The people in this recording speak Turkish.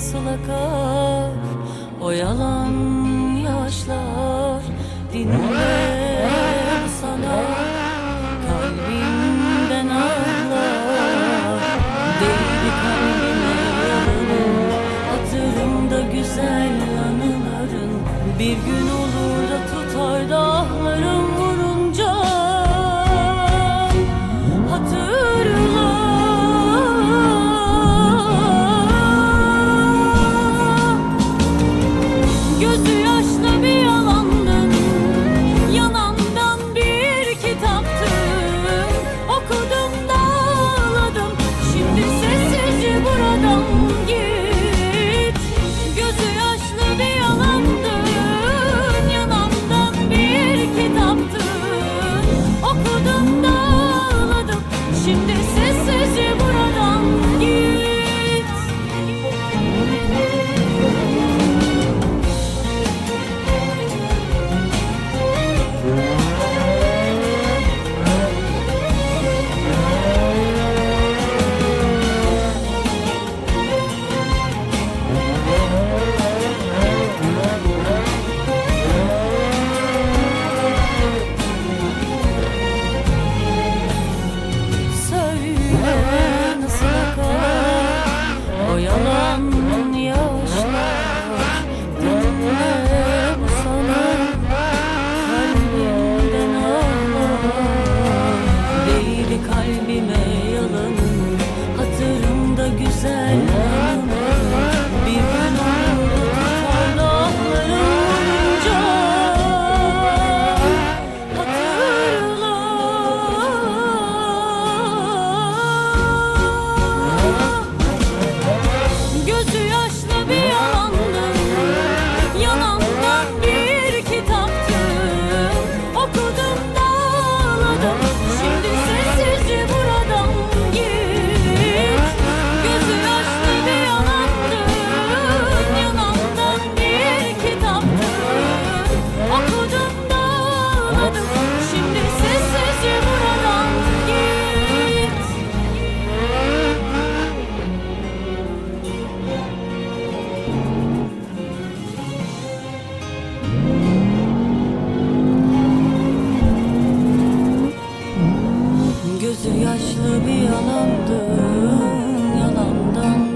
nasıl akar O yalan yaşlar dinle sana. Kalbimden ağlar Değdi kalbime yalanın Hatırımda güzel anıların Bir gün olur da tutar da gözü All right. Gözü yaşlı bir yalandı Yalandan